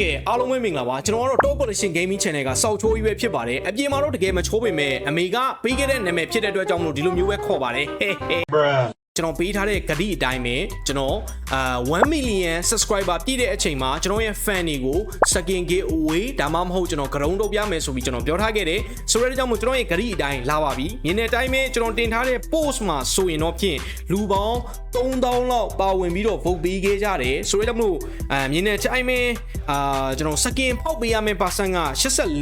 ကဲအားလုံးပဲမင်္ဂလာပါကျွန်တော်ကတော့ Top Collection Gaming Channel ကစောက်ချိုးကြီးပဲဖြစ်ပါတယ်အပြင်မှာတော့တကယ်မချိုးပေမဲ့အမေကပေးခဲ့တဲ့နာမည်ဖြစ်တဲ့အတွက်ကြောင့်မလို့ဒီလိုမျိုးပဲခေါ်ပါတယ်ဟဲဟဲ bruh ကျွန်တော်ပေးထားတဲ့ဂတိအတိုင်းပဲကျွန်တော်အာ1 million subscriber ပြည့်တဲ့အချိန်မှာကျွန်တော်ရဲ့ fan တွေကို second giveaway ဒါမှမဟုတ်ကျွန်တော် ground လုပ်ပြမယ်ဆိုပြီးကျွန်တော်ပြောထားခဲ့တယ်ဆိုတဲ့ကြောင့်မို့ကျွန်တော်ရဲ့ဂတိအတိုင်းလာပါပြီမြင်တဲ့အတိုင်းပဲကျွန်တော်တင်ထားတဲ့ post မှာဆိုရင်တော့ဖြင့်လူပေါင်း3000လောက်ပါဝင်ပြီးတော့ vote ပေးခဲ့ကြတယ်ဆိုတဲ့ကြောင့်မို့အာမြင်တဲ့အတိုင်းပဲအာကျွန်တော် second ဖောက်ပေးရမယ့် percent က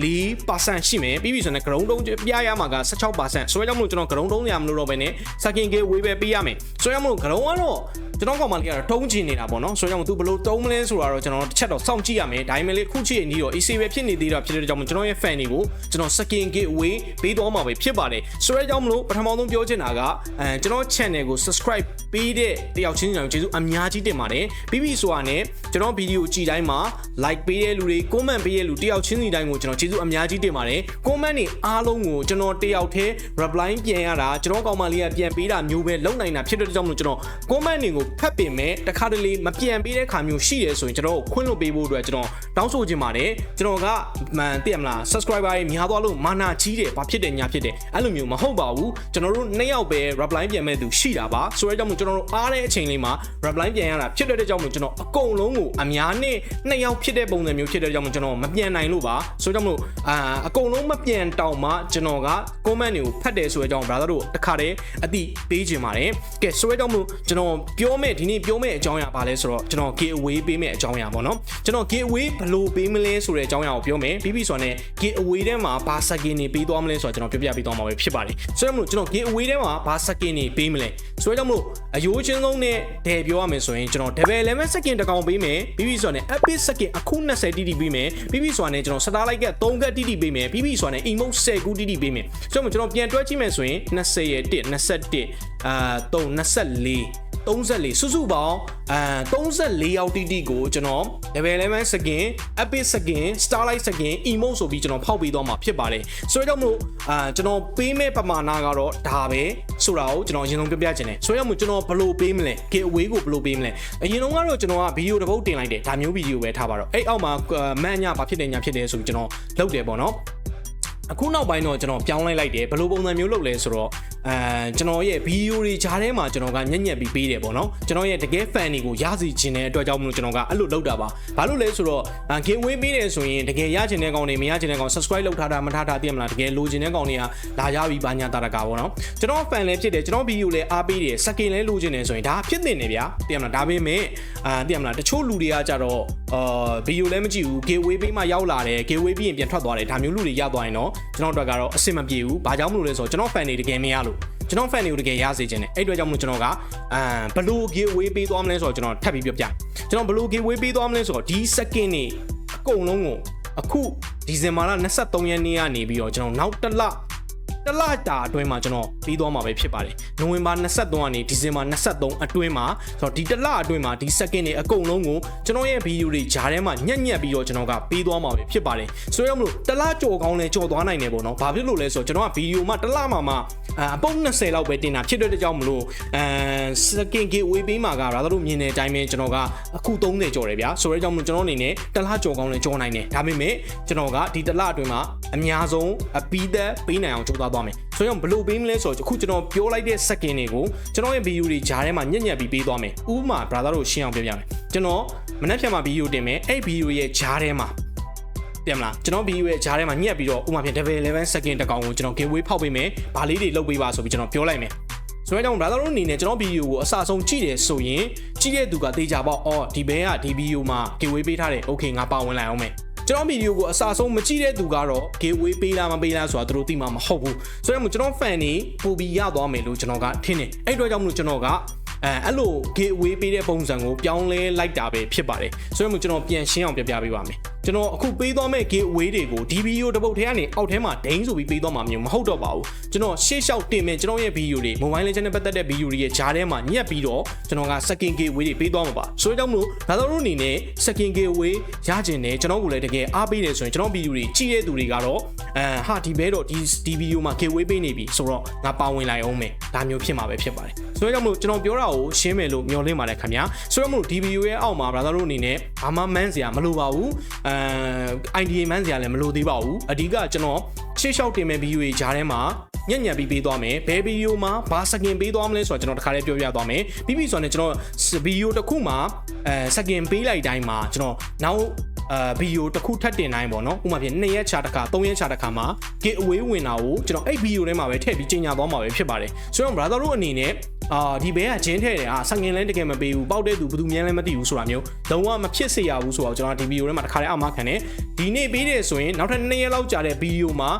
84%ရှိမယ်ပြီးပြီဆိုရင် ground တုံးပြရမှာက16%ဆိုတဲ့ကြောင့်မို့ကျွန်တော် ground တုံးရမလို့တော့ပဲね second giveaway ပဲပေးရမယ်ဆိုရမလို့ ground ကတော့ကျွန်တော်ကောင်မလေးကတော့တုံးချင်နေတာပေါ့နော်ဆိုတော့သူဘလို့တုံးမလဲဆိုတာတော့ကျွန်တော်တစ်ချက်တော့စောင့်ကြည့်ရမယ်ဒါပေမဲ့လေခုချိန်ကြီးတော့ AC ပဲဖြစ်နေသေးတာဖြစ်တဲ့ကြောင့်ကျွန်တော်ရဲ့ fan တွေကိုကျွန်တော် second giveaway ပေးသွားမှာပဲဖြစ်ပါတယ်ဆိုတော့ကြောင့်မလို့ပထမဆုံးပြောချင်တာကအဲကျွန်တော် channel ကို subscribe ပေးတဲ့တယောက်ချင်းချင်းကျေးဇူးအများကြီးတင်ပါတယ်ပြီးပြီဆိုတာနဲ့ကျွန်တော်ဗီဒီယိုကြည့်တိုင်းမှာ like ပေးတဲ့လူတွေ comment ပေးတဲ့လူတယောက်ချင်းစီတိုင်းကိုကျွန်တော်ကျေးဇူးအများကြီးတင်ပါတယ် comment တွေအားလုံးကိုကျွန်တော်တယောက်တည်း reply ပြန်ရတာကျွန်တော်ကောင်မလေးကပြန်ပေးတာမျိုးပဲလုံနိုင်တာဖြစ်တဲ့ကြောင့်မလို့ကျွန်တော် comment တွေကိုဖတ်ပင်မဲ့တခါတလေမပြန်ပေးတဲ့ခါမျိုးရှိတယ်ဆိုရင်ကျွန်တော်ခွင့်လွှတ်ပေးဖို့အတွက်ကျွန်တော်တောင်းဆိုချင်ပါတယ်ကျွန်တော်ကမှန်သိရမလား subscriber တွေများသွားလို့မာနာကြီးတယ်ဘာဖြစ်တယ်ညာဖြစ်တယ်အဲ့လိုမျိုးမဟုတ်ပါဘူးကျွန်တော်တို့နှစ်ယောက်ပဲ reply ပြန်မဲ့သူရှိတာပါဆိုတော့ကြောင့်မို့ကျွန်တော်တို့အားတဲ့အချိန်လေးမှာ reply ပြန်ရတာဖြစ်တဲ့ကြောင့်မို့ကျွန်တော်အကုန်လုံးကိုအများနဲ့နှစ်ယောက်ဖြစ်တဲ့ပုံစံမျိုးဖြစ်တဲ့ကြောင့်မို့ကျွန်တော်မပြန်နိုင်လို့ပါဆိုတော့ကြောင့်မို့အာအကုန်လုံးမပြန်တောင်မှကျွန်တော်က comment တွေကိုဖတ်တယ်ဆိုတဲ့အကြောင်း brother တို့တခါတည်းအတိပေးခြင်းပါတယ်ကဲဆိုတော့ကြောင့်မို့ကျွန်တော်ပြောမဲ့ဒီနေ့ပြောမဲ့အကြောင်းအရာပါလဲဆိုတော့ကျွန်တော် giveaway ပေးမဲ့အကြောင်းအရာပေါ့နော်ကျွန်တော် giveaway ဘယ်လိုပေးမလဲဆိုတဲ့အကြောင်းအရာကိုပြောမယ်ပြီးပြီဆိုတော့ ਨੇ giveaway ထဲမှာဘာ skin တွေပေးသွားမလဲဆိုတော့ကျွန်တော်ပြပြပေးသွားမှာပဲဖြစ်ပါတယ်ဆိုတော့မို့ကျွန်တော် giveaway ထဲမှာဘာ skin တွေပေးမလဲဆိုတော့မို့အယိုးချင်းဆုံးနဲ့ဒယ်ပြောရမယ်ဆိုရင်ကျွန်တော် level 11 skin တစ်ကောင်ပေးမယ်ပြီးပြီဆိုတော့ ne epic skin အခု20 TT ပေးမယ်ပြီးပြီဆိုတော့ ne ကျွန်တော် star like က3က TT ပေးမယ်ပြီးပြီဆိုတော့ ne emote 10ခု TT ပေးမယ်ဆိုတော့ကျွန်တော်ပြန်တွဲကြည့်မယ်ဆိုရင်20ရဲ့1 21အာ3 24 34စုစုပေါင်းအဲ34ရောက်တိတိကိုကျွန်တော် level 11 skin epic skin starlight skin emote ဆိုပြီးကျွန်တော်ဖောက်ပေးသွားမှာဖြစ်ပါတယ်ဆိုတော့မို့အာကျွန်တော်ပေးမဲ့ပမာဏကတော့ဒါပဲဆိုတာကိုကျွန်တော်အရင်ဆုံးပြောပြချင်တယ်ဆိုတော့မို့ကျွန်တော်ဘယ်လိုပေးမလဲ giveaway ကိုဘယ်လိုပေးမလဲအရင်ဆုံးကတော့ကျွန်တော်ကဗီဒီယိုတစ်ပုတ်တင်လိုက်တယ်ဒါမျိုးဗီဒီယိုပဲထားပါတော့အဲ့အောက်မှာမန်ညာဘာဖြစ်တယ်ညာဖြစ်တယ်ဆိုပြီးကျွန်တော်လုပ်တယ်ပေါ့နော် အခုနောက်ပိုင်းတော့ကျွန်တော်ပြောင်းလိုက်လိုက်တယ်ဘယ်လိုပုံစံမျိုးလုပ်လဲဆိုတော့အဲကျွန်တော်ရဲ့ဗီဒီယိုတွေဂျားထဲမှာကျွန်တော်ကညက်ညက်ပြီးပေးတယ်ပေါ့နော်ကျွန်တော်ရဲ့တကယ် fan တွေကိုရစီခြင်းတဲ့အတွက်ကြောင့်မလို့ကျွန်တော်ကအဲ့လိုလုပ်တာပါဘာလို့လဲဆိုတော့ giveaway ပေးတယ်ဆိုရင်တကယ်ရခြင်းတဲ့ကောင်တွေမရခြင်းတဲ့ကောင် subscribe လုပ်ထားတာမထားတာသိရမလားတကယ်လိုချင်တဲ့ကောင်တွေကလာရပြီးဘာညာတာတကာပေါ့နော်ကျွန်တော် fan လည်းဖြစ်တယ်ကျွန်တော်ဗီဒီယိုလည်းအားပေးတယ် second လည်းလိုချင်တယ်ဆိုရင်ဒါဖြစ်တင်နေဗျာသိရမလားဒါပေမဲ့အာသိရမလားတချို့လူတွေကကြတော့အာဗီဒီယိုလည်းမကြည့်ဘူး giveaway ပေးမှရောက်လာတယ် giveaway ပြီးရင်ပြန်ထွက်သွားတယ်ဒါမျိုးလူတွေရသွားရင်တော့ကျွန်တော်တို့ကတော့အဆင်မပြေဘူးဘာကြောင့်မလို့လဲဆိုတော့ကျွန်တော် fan တွေတကယ်မရလို့ကျွန်တော် fan တွေကိုတကယ်ရစေချင်တယ်အဲ့အတွက်ကြောင့်မလို့ကျွန်တော်ကအာဘလို့ giveaway ပေးသွားမလဲဆိုတော့ကျွန်တော်ထပ်ပြီးပြောပြကျွန်တော်ဘလို့ giveaway ပေးသွားမလဲဆိုတော့ဒီ second နေအကုန်လုံးကိုအခုဒီဇင်ဘာလ23ရက်နေ့ကနေပြီးတော့ကျွန်တော်နောက်တစ်လ တလတာအတွင်းမှာကျွန်တော်ပြီးသွားမှာပဲဖြစ်ပါတယ်နိုဝင်ဘာ23ကနေဒီဇင်ဘာ23အတွင်းမှာဆိုတော့ဒီတလအတွင်းမှာဒီ second တွေအကုန်လုံးကိုကျွန်တော်ရဲ့ဗီဒီယိုတွေဂျားထဲမှာညက်ညက်ပြီးတော့ကျွန်တော်ကပြီးသွားမှာပဲဖြစ်ပါတယ်ဆိုတော့မလို့တလကြော်ကောင်းလဲကြော်သွားနိုင်တယ်ပေါ့နော်ဘာဖြစ်လို့လဲဆိုတော့ကျွန်တော်ကဗီဒီယိုမှာတလမှာမှာအပုံ20လောက်ပဲတင်တာဖြစ်တဲ့ကြောင့်မလို့အဲ second gateway ပေးမှာကရာတို့မြင်တဲ့အတိုင်းပဲကျွန်တော်ကအခု30ကြော်တယ်ဗျာဆိုတော့ကြောင့်မလို့ကျွန်တော်အနေနဲ့တလကြော်ကောင်းလဲကြော်နိုင်တယ်ဒါပေမဲ့ကျွန်တော်ကဒီတလအတွင်းမှာအများဆုံးအပီးသက်ပေးနိုင်အောင်ကြိုးစားသွားမယ်ဆိုတော့ဘယ်လိုပေးမလဲဆိုတော့အခုကျွန်တော်ပြောလိုက်တဲ့ second တွေကိုကျွန်တော်ရဲ့ video တွေဂျားထဲမှာညက်ညက်ပြီးပေးသွားမယ်ဥပမာ brother တို့ရှင်းအောင်ပြောပြမယ်ကျွန်တော်မနေ့ဖြန်မှာ video တင်မယ်အဲ့ video ရဲ့ဂျားထဲမှာတင်မလားကျွန်တော် video ရဲ့ဂျားထဲမှာညက်ပြီးတော့ဥပမာဖြင့် level 11 second တကောင်ကိုကျွန်တော် giveaway ဖောက်ပေးမယ်ဗာလေးတွေလုပ်ပေးပါဆိုပြီးကျွန်တော်ပြောလိုက်မယ်ဆိုတော့ကြောင့် brother တို့အနေနဲ့ကျွန်တော်ဗီဒီယိုကိုအစဆုံးကြည့်တယ်ဆိုရင်ကြည့်တဲ့သူကတေးကြပေါ့အော်ဒီဘဲကဒီဗီဒီယိုမှာ giveaway ပေးထားတယ် okay ငါပါဝင်လိုက်အောင်မယ် ကျွန်တော်ဗီဒီယိုကိုအစားဆုံးမကြည့်တဲ့သူကတော့ giveaway ပေးလားမပေးလားဆိုတာသူတို့သိမှာမဟုတ်ဘူးဆိုတော့ကျွန်တော် fan တွေပို့ပြီးရသွားမယ်လို့ကျွန်တော်ကထင်တယ်အဲ့အတွက်ကြောင့်မလို့ကျွန်တော်ကအဲအဲ့လို giveaway ပေးတဲ့ပုံစံကိုပြောင်းလဲလိုက်တာပဲဖြစ်ပါတယ်ဆိုတော့ကျွန်တော်ပြန်ရှင်းအောင်ပြပြပေးပါမယ် ကျွန်တော်အခုပေးသွားမဲ့ giveaway တွေကိုဒီဗီဒီယိုတစ်ပုတ်ထဲကနေအောက်ထဲမှာဒိန်းဆိုပြီးပေးသွားမှာမျိုးမဟုတ်တော့ပါဘူးကျွန်တော်ရှေ့လျှောက်တင်မဲ့ကျွန်တော်ရဲ့ဗီဒီယိုတွေ mobile legend နဲ့ပတ်သက်တဲ့ဗီဒီယိုတွေရဲ့ဂျားထဲမှာညက်ပြီးတော့ကျွန်တော်က second giveaway တွေပေးသွားမှာပါဆိုတော့ကြောင့်မလို့ဒါတော့တို့အနေနဲ့ second giveaway ရကျင်တယ်ကျွန်တော်ကလည်းတကယ်အားပေးတယ်ဆိုရင်ကျွန်တော်ဗီဒီယိုတွေကြည့်တဲ့သူတွေကတော့အဲဟာဒီဘဲတော့ဒီဒီဗီဒီယိုမှာ giveaway ပေးနေပြီဆိုတော့ငါပါဝင်လိုက်အောင်မယ်ဒါမျိုးဖြစ်မှာပဲဖြစ်ပါတယ်ဆိုတော့ကြောင့်မလို့ကျွန်တော်ပြောတာကိုရှင်းမယ်လို့မျှော်လင့်ပါတယ်ခင်ဗျာဆိုတော့မလို့ဒီဗီဒီယိုရဲ့အောက်မှာ brother တို့အနေနဲ့ဘာမှမန်းစရာမလိုပါဘူးအဲ idea မန်းစရာလည်းမလိုသေးပါဘူးအဓိကကျွန်တော်ရှေ့လျှောက်တင်မဲ့ဗီဒီယိုတွေဂျားထဲမှာညံ့ညံ့ပြီးပေးသွားမယ်ဘယ်ဗီဒီယိုမှာဘာစကင်ပေးသွားမလဲဆိုတော့ကျွန်တော်တခါလေးပြောပြသွားမယ်ပြီးပြီဆိုတော့ကျွန်တော်ဗီဒီယိုတစ်ခုမှာအဲစကင်ပေးလိုက်တိုင်းမှာကျွန်တော်နောက်အဲဗီဒီယိုတစ်ခုထပ်တင်တိုင်းပေါ့နော်ဥပမာပြ2ရက်ချာတစ်ခါ3ရက်ချာတစ်ခါမှာ get away ဝင်တာကိုကျွန်တော်အဲ့ဗီဒီယိုထဲမှာပဲထည့်ပြီးကြီးညာသွားမှာပဲဖြစ်ပါတယ်ဆိုတော့ brother တို့အနေနဲ့ အာဒီဘဲကဂျင်းထဲတယ်အာစငင်လဲတကယ်မပေးဘူးပေါက်တဲ့သူဘယ်သူမြန်းလဲမသိဘူးဆိုတာမျိုးလုံးဝမဖြစ်စေရဘူးဆိုတော့ကျွန်တော်ဒီဗီဒီယိုထဲမှာတစ်ခါလေးအမခံတယ်ဒီနေ့ပေးတယ်ဆိုရင်နောက်ထပ်2ရက်လောက်ကြာတဲ့ဗီဒီယိုမှာ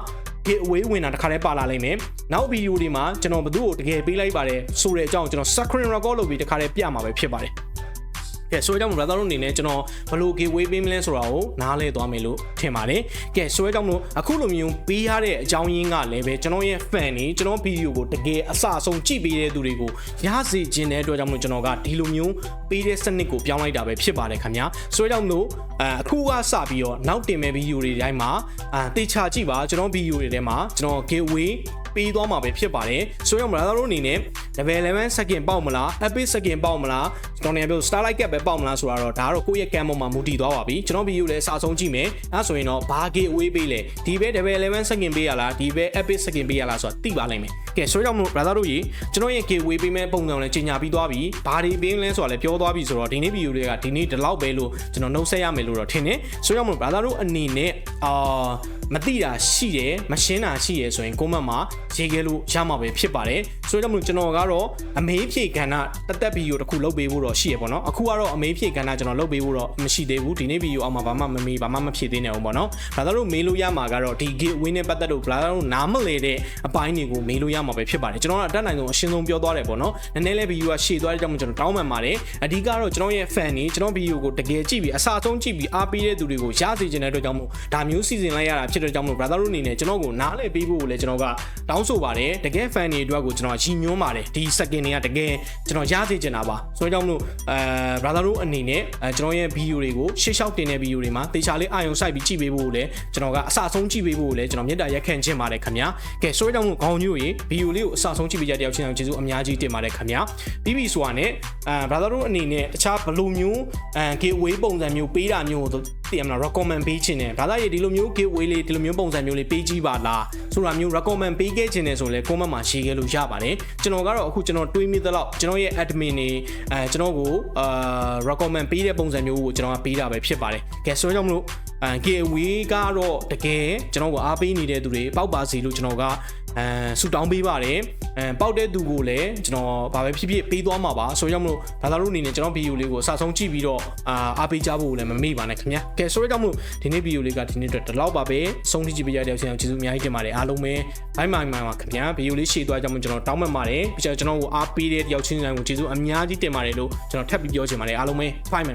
get away ဝင်တာတစ်ခါလေးပါလာလိမ့်မယ်နောက်ဗီဒီယိုတွေမှာကျွန်တော်ဘသူ့ကိုတကယ်ပေးလိုက်ပါတယ်ဆိုတဲ့အကြောင်းကျွန်တော် screen record လုပ်ပြီးတစ်ခါလေးပြမှာပဲဖြစ်ပါတယ် ကဲဆိုတော့ brother တို့အနေနဲ့ကျွန်တော်ဘလို့ giveaway ပေးမလဲဆိုတာကိုနားလဲသွားမယ်လို့ထင်ပါတယ်။ကဲဆိုတော့မို့အခုလိုမျိုးပေးရတဲ့အကြောင်းရင်းကလည်းပဲကျွန်တော်ရဲ့ fan တွေကျွန်တော်ဗီဒီယိုကိုတကယ်အစအဆုံးကြည့်ပေးတဲ့သူတွေကိုရစေခြင်းတဲ့အတွက်ကြောင့်မို့ကျွန်တော်ကဒီလိုမျိုးပေးတဲ့စနစ်ကိုပြောင်းလိုက်တာပဲဖြစ်ပါတယ်ခင်ဗျာ။ဆိုတော့မို့အခုကစပြီးတော့နောက်တင်မဲ့ဗီဒီယိုတွေတိုင်းမှာအာတေချာကြည့်ပါကျွန်တော်ဗီဒီယိုတွေထဲမှာကျွန်တော် giveaway ပေးသွားမှာပဲဖြစ်ပါတယ်ဆိုတော့ brother တို့အနေနဲ့ level 11 second ပေါက်မလား epic second ပေါက်မလားကျွန်တော်နေပြော starlight cap ပဲပေါက်မလားဆိုတာတော့ဒါကတော့ကိုယ့်ရဲ့ cam ပေါ်မှာမူတည်သွားပါပြီကျွန်တော်ဗီဒီယိုလည်းစာဆုံးကြည့်မယ်အဲဆိုရင်တော့ဘာ gate away ပေးလဲဒီဘဲ level 11 second ပေးရလားဒီဘဲ epic second ပေးရလားဆိုတာသိပါလိမ့်မယ်ကဲဆိုတော့ brother တို့ကြီးကျွန်တော်ရဲ့ gate away ပေးမဲ့ပုံစံကိုလည်းကြီးညာပြီးသွားပြီဘာတွေပေးလဲဆိုတာလည်းပြောသွားပြီဆိုတော့ဒီနေ့ဗီဒီယိုတွေကဒီနေ့ဒီလောက်ပဲလို့ကျွန်တော်နှုတ်ဆက်ရမယ်လို့တော့ထင်တယ်ဆိုတော့ brother တို့အနေနဲ့အာမသိတာရှိတယ်မရှင်းတာရှိရယ်ဆိုရင်ကိုမတ်မှာရေးခဲ့လို့ရမှာပဲဖြစ်ပါတယ်ဆိုတော့ကျွန်တော်ကတော့အမေးဖြေကဏ္ဍတက်တက်ဗီဒီယိုတစ်ခုလုပ်ပေးဖို့တော့ရှိရပေါ့နော်အခုကတော့အမေးဖြေကဏ္ဍကျွန်တော်လုပ်ပေးဖို့တော့မရှိသေးဘူးဒီနေ့ဗီဒီယိုအောက်မှာဘာမှမမေးဘာမှမဖြေသေးနေအောင်ပေါ့နော်ဘာသာလို့မေးလို့ရမှာကတော့ဒီ giveaway နဲ့ပတ်သက်လို့ဘာသာလို့နားမလဲတဲ့အပိုင်းတွေကိုမေးလို့ရမှာပဲဖြစ်ပါတယ်ကျွန်တော်ကအတက်နိုင်ဆုံးအရှင်းဆုံးပြောသွားတယ်ပေါ့နော်နည်းနည်းလေးဗီဒီယိုကရှေ့သွားတဲ့ကြောင့်ကျွန်တော်တောင်းပန်ပါတယ်အဓိကတော့ကျွန်တော်ရဲ့ fan တွေကျွန်တော်ဗီဒီယိုကိုတကယ်ကြည့်ပြီးအစားဆုံးကြည့်ပြီးအားပေးတဲ့သူတွေကိုရစေချင်တဲ့အတွက်ကြောင့်မို့ဒါမျိုးစီစဉ်လိုက်ရတာဖြစ်တဲ့ကြောင့်မို့ brother တို့အနေနဲ့ကျွန်တော်ကိုနားလည်ပေးဖို့ကိုလည်းကျွန်တော်ကတောင်းဆိုပါတယ်တကယ် fan တွေအတွက်ကိုကျွန်တော်ကြီးညွှန်းပါတယ်ဒီ second တွေကတကယ်ကျွန်တော်ရစေချင်တာပါဆိုတော့ကြောင့်မို့အဲ brother တို့အနေနဲ့အဲကျွန်တော်ရဲ့ဗီဒီယိုတွေကိုရှေ့လျှောက်တင်တဲ့ဗီဒီယိုတွေမှာတေချာလေးအာရုံစိုက်ပြီးကြည့်ပေးဖို့ကိုလည်းကျွန်တော်ကအစအဆုံးကြည့်ပေးဖို့ကိုလည်းကျွန်တော်မေတ္တာရက်ခံခြင်းပါတယ်ခင်ဗျာကဲဆိုတော့ကြောင့်မို့ခေါင်းကြီးကိုဗီဒီယိုလေးကိုအစအဆုံးကြည့်ပေးကြတဲ့တယောက်ချင်းအောင်ကျေးဇူးအများကြီးတင်ပါတယ်ခင်ဗျာပြီးပြီဆိုတာနဲ့အဲ brother တို့အနေနဲ့တခြားဘလိုမျိုးအဲ giveaway ပုံစံမျိုးပေးတာမျိုးကိုသိရမလား recommend ပေးခြင်းနဲ့ဘာသာရေးဒီလိုမျိုး giveaway လေးဒီလိုမျိုးပုံစံမျိုးလေးပေးကြည့်ပါလားဆိုတာမျိုး recommend ပေးခဲ့ခြင်းနဲ့ဆိုရင်လည်း comment မှာရေးခဲ့လို့ရပါတယ်ကျွန်တော်ကတော့အခုကျွန်တော်တွေးမိသလောက်ကျွန်တော်ရဲ့ admin တွေအဲကျွန်တော်ကိုအာ recommend ပေးတဲ့ပုံစံမျိုးကိုကျွန်တော်ကပေးတာပဲဖြစ်ပါတယ်ကဲဆိုတော့ကြောင့်မလို့အဲ giveaway ကတော့တကယ်ကျွန်တော်ကိုအားပေးနေတဲ့သူတွေပေါက်ပါစီလို့ကျွန်တော်က အဲဆူတောင်းပေးပါတယ်အဲပေါက်တဲ့သူကိုလည်းကျွန်တော်ဘာပဲဖြစ်ဖြစ်ပေးသွားမှာပါဆိုကြောင့်မလို့ဒါသာတို့အနေနဲ့ကျွန်တော်ဗီဒီယိုလေးကိုအစဆုံးကြည့်ပြီးတော့အာအားပေးကြဖို့လည်းမမေ့ပါနဲ့ခင်ဗျာကဲဆိုတော့ကြောင့်မလို့ဒီနေ့ဗီဒီယိုလေးကဒီနေ့အတွက်ဒီလောက်ပါပဲဆုံးထိကြည့်ပေးကြတဲ့ဆရာကျေးဇူးအများကြီးတင်ပါတယ်အားလုံးပဲဘိုင်းမိုင်မိုင်ပါခင်ဗျာဗီဒီယိုလေးရှေ့သွားကြမှာကျွန်တော်တောင်းပန်ပါတယ်ပြီးတော့ကျွန်တော်ကိုအားပေးတဲ့တယောက်ချင်းတိုင်းကိုကျေးဇူးအများကြီးတင်ပါတယ်လို့ကျွန်တော်ထပ်ပြီးပြောချင်ပါတယ်အားလုံးပဲဘိုင်းမိုင်